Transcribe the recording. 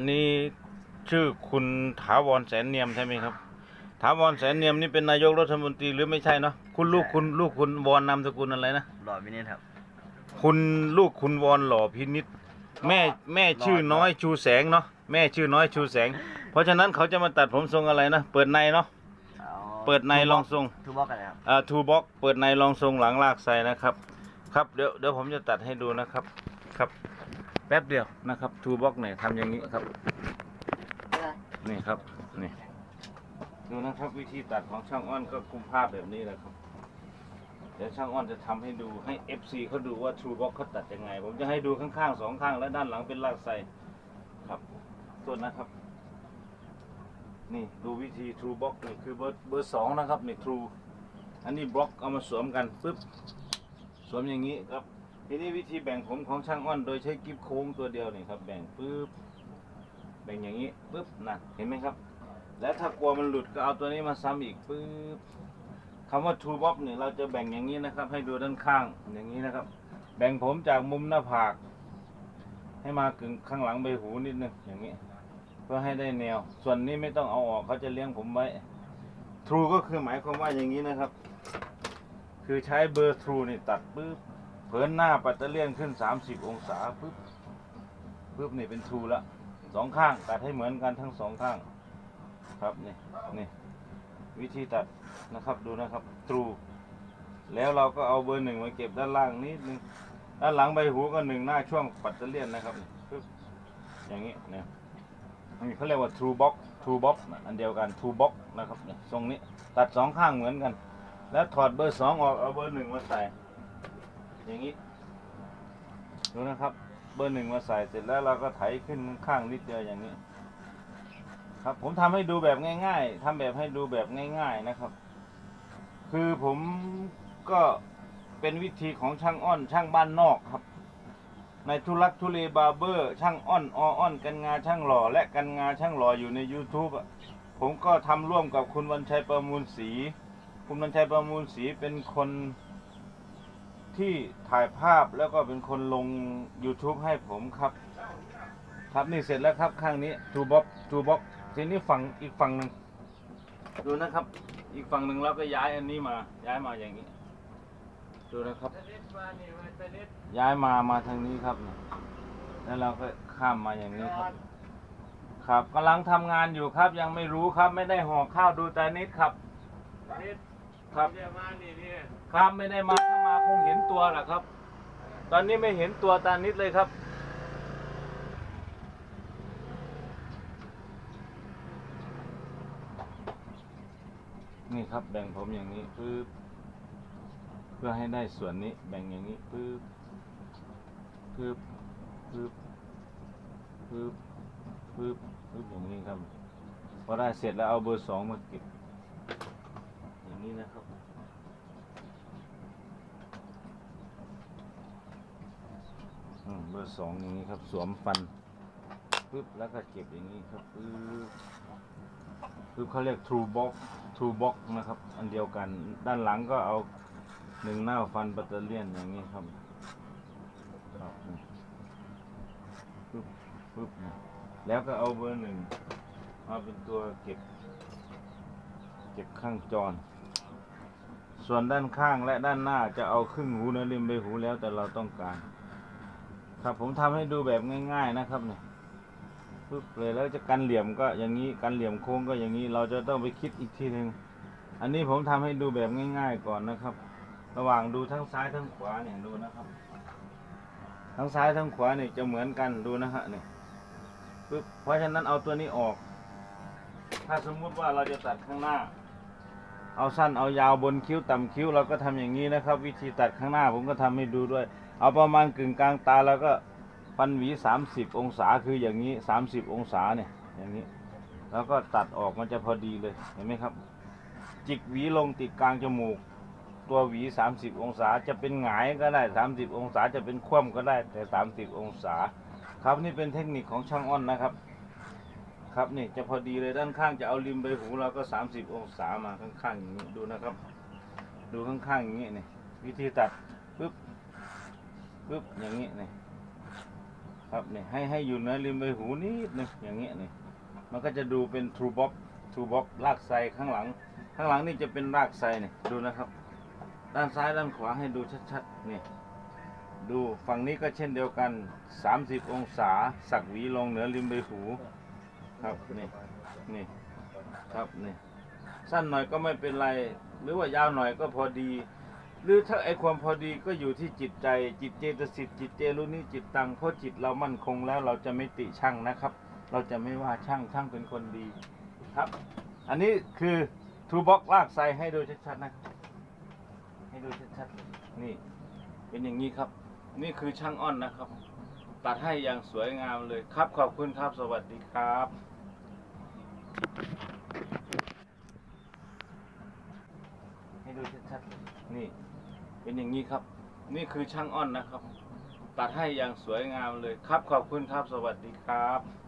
นนี้ชื่อคุณถาวรแสนเนียมใช่ไหมครับ ถาวรแสนเนียมนี่เป็นนายกรัฐมนตรีหรือไม่ใช่เนาะคุณลูกคุณลูกคุณวอนนามสกุลอะไรนะหล่อมินิครับ คุณลูกคุณวอนหล่อพินิษแม่แม่ชื่อน้อยชูแสงเนาะแม่ชื่อน้อยชูแสง เพราะฉะนั้นเขาจะมาตัดผมทรงอะไรนะเปิดในเนาะเปิดในลองทรงทูบอกกันเลยครับอ่าทูบ็อกเปิดในลองทรงหลังลากไซนะครับ ครับเดี๋ยวเดี๋ยวผมจะตัดให้ดูนะครับครับ แป๊บเดียวนะครับทูบ็อกเนี่ยทำอย่างนี้ครับ นี่ครับนี่ดูนะครับ วิธีตัดของช่างอ้อนก็คุมภาพแบบนี้แหละครับเดี๋ยวช่างอ้อนจะทำให้ดูให้ FC เขาดูว่า True Box เขาตัดยังไง ผมจะให้ดูข้างๆสองข้างและด้านหลังเป็นลากไซครับส่วนนะครับ นี่ดูวิธี True Box นี่คือเบอร์เบอร์สองนะครับนี่ True อันนี้บล็อกเอามาสวมกันปึ๊บสวมอย่างนี้ครับ ทีนี้วิธีแบ่งผมของช่างอ้อนโดยใช้กิ๊บโค้งตัวเดียวนี่ครับ แบ่งปึ๊บแบ่งอย่างนี้ปึ๊บนะเห็นไหมครับ แล้วถ้ากลัวมันหลุดก็เอาตัวนี้มาซ้ำอีกปึ๊บคำว่า two box เนี่ยเราจะแบ่งอย่างนี้นะครับ ให้ดูด้านข้างอย่างนี้นะครับ แบ่งผมจากมุมหน้าผาก ให้มากึ่งข้างหลังใบหูนิดนึงอย่างนี้ เพื่อให้ได้แนว ส่วนนี้ไม่ต้องเอาออกเขาจะเลี้ยงผมไว้ true ก็คือหมายความว่าอย่างนี้นะครับ คือใช้เบอร์ true นี่ตัดปึ๊บ เผินหน้าปัตเตอร์เลียนขึ้น 30 องศาปึ๊บปึ๊บนี่เป็น true ละสองข้างตัดให้เหมือนกันทั้งสองข้างครับนี่นี่วิธีตัดนะครับดูนะครับตรูแล้วเราก็เอาเบอร์หนึ่งมาเก็บด้านล่างนิดนึงด้านหลังใบหูก็หนึ่งหน้าช่วงปัตเตอร์เลียนนะครับนี่ปึ๊บอย่างนี้เนี่ยนี่เขาเรียกว่า true box true box อันเดียวกัน true box นะครับเนี่ยทรงนี้ตัดสองข้างเหมือนกัน แล้วถอดเบอร์สองออกเอาเบอร์หนึ่งมาใส่ อย่างนี้ ดูนะครับ เบอร์หนึ่งมาใส่เสร็จแล้วเราก็ไถขึ้นข้างนิดเดียวอย่างนี้ ครับผมทำให้ดูแบบง่าย ๆทำแบบให้ดูแบบง่าย ๆนะครับ คือผมก็เป็นวิธีของช่างอ้อนช่างบ้านนอกครับ ในทุลักทุเลบาเบอร์ ช่างอ้อนออ้อนกันงาช่างหล่อ และกันงาช่างหล่ออยู่ใน YouTube อะผมก็ทำร่วมกับคุณวันชัยประมูลศรีคุณวันชัยประมูลศรีเป็นคน ที่ถ่ายภาพแล้วก็เป็นคนลง YouTube ให้ผมครับ ครับนี่เสร็จแล้วครับข้างนี้ทูบ็อกทูบ็อกทีนี้ฝั่งอีกฝั่งหนึ่งดูนะครับ อีกฝั่งหนึ่งเราก็ย้ายอันนี้มา ย้ายมาอย่างนี้ ดูนะครับ ย้ายมามาทางนี้ครับ แล้วเราก็ข้ามมาอย่างนี้ครับ ครับกำลังทำงานอยู่ครับ ยังไม่รู้ครับ ไม่ได้ห่อข้าวดูแต่นิดครับ ครับ ครับไม่ได้มาถ้ามาคงเห็นตัวแหละครับ ตอนนี้ไม่เห็นตัวตานิดเลยครับ นี่ครับแบ่งผมอย่างนี้ปึ๊บเพื่อให้ได้ส่วนนี้ แบ่งอย่างนี้ปึ๊บปึ๊บปึ๊บปึ๊บปึ๊บปึ๊บอย่างนี้ครับพอได้เสร็จแล้วเอาเบอร์สองมาเก็บ นี้นะครับเบอร์สองอย่างนี้ครับสวมฟันปึ๊บแล้วก็เก็บอย่างนี้ครับปึ๊บปึ๊บเขาเรียก true box true box นะครับ อันเดียวกันด้านหลังก็เอาหนึ่งหน้าฟันปัตเตอร์เลียนอย่างนี้ครับครับปึ๊บปึ๊บแล้วก็เอาเบอร์หนึ่งมาเป็นตัวเก็บ เก็บข้างจร ส่วนด้านข้างและด้านหน้าจะเอาครึ่งหูนื้อริมใบหูแล้วแต่เราต้องการ ครับผมทำให้ดูแบบง่าย ๆนะครับเนี่ยปึ๊บเลยแล้วจะกันเหลี่ยมก็อย่างนี้กันเหลี่ยมโค้งก็อย่างนี้เราจะต้องไปคิดอีกทีหนึ่งอันนี้ผมทำให้ดูแบบง่าย ๆก่อนนะครับ ระหว่างดูทั้งซ้ายทั้งขวาเนี่ยดูนะครับ ทั้งซ้ายทั้งขวาเนี่ยจะเหมือนกันดูนะฮะเนี่ยปึ๊บเพราะฉะนั้นเอาตัวนี้ออก ถ้าสมมุติว่าเราจะตัดข้างหน้า เอาสั้นเอายาวบนคิ้วต่ำคิ้วเราก็ทำอย่างนี้นะครับ วิธีตัดข้างหน้าผมก็ทำให้ดูด้วย เอาประมาณกึ่งกลางตาแล้วก็ฟันหวี 30 องศาคืออย่างนี้ 30 องศาเนี่ยอย่างนี้ แล้วก็ตัดออกมันจะพอดีเลยเห็นไหมครับ จิกหวีลงติดกลางจมูก ตัวหวี 30 องศาจะเป็นหงายก็ได้ 30 องศาจะเป็นคว่ำก็ได้แต่ 30 องศา ครับนี่เป็นเทคนิคของช่างอ้อนนะครับ ครับนี่จะพอดีเลยด้านข้างจะเอาริมใบหูเราก็ 30 องศามาข้างๆอย่างนี้ดูนะครับ ดูข้างๆอย่างนี้นี่วิธีตัดปึ๊บปึ๊บอย่างนี้นี่ครับนี่ให้ให้อยู่เหนือริมใบหูนิดนึงอย่างเงี้นี่มันก็จะดูเป็น true box true box รากไซข้างหลัง ข้างหลังนี่จะเป็นรากไซนี่ดูนะครับ ด้านซ้ายด้านขวาให้ดูชัดๆนี่ดูฝั่งนี้ก็เช่นเดียวกัน 30 องศา สักหวีลงเหนือริมใบหู ครับนี่นี่ครับนี่สั้นหน่อยก็ไม่เป็นไร หรือว่ายาวหน่อยก็พอดี หรือถ้าไอความพอดีก็อยู่ที่จิตใจ จิตเจตสิกจิตเจรุนิจิตตังเพราะจิตเรามั่นคงแล้วเราจะไม่ติช่างนะครับ เราจะไม่ว่าช่างช่างเป็นคนดีครับ อันนี้คือทูบ็อกลากไซให้ดูชัดๆนะ ให้ดูชัดๆนี่เป็นอย่างนี้ครับ นี่คือช่างอ้อนนะครับ ตัดให้อย่างสวยงามเลยครับ ขอบคุณครับสวัสดีครับให้ดูชัดๆนี่ เป็นอย่างนี้ครับ นี่คือช่างอ้อนนะครับ ตัดให้อย่างสวยงามเลยครับ ขอบคุณครับสวัสดีครับ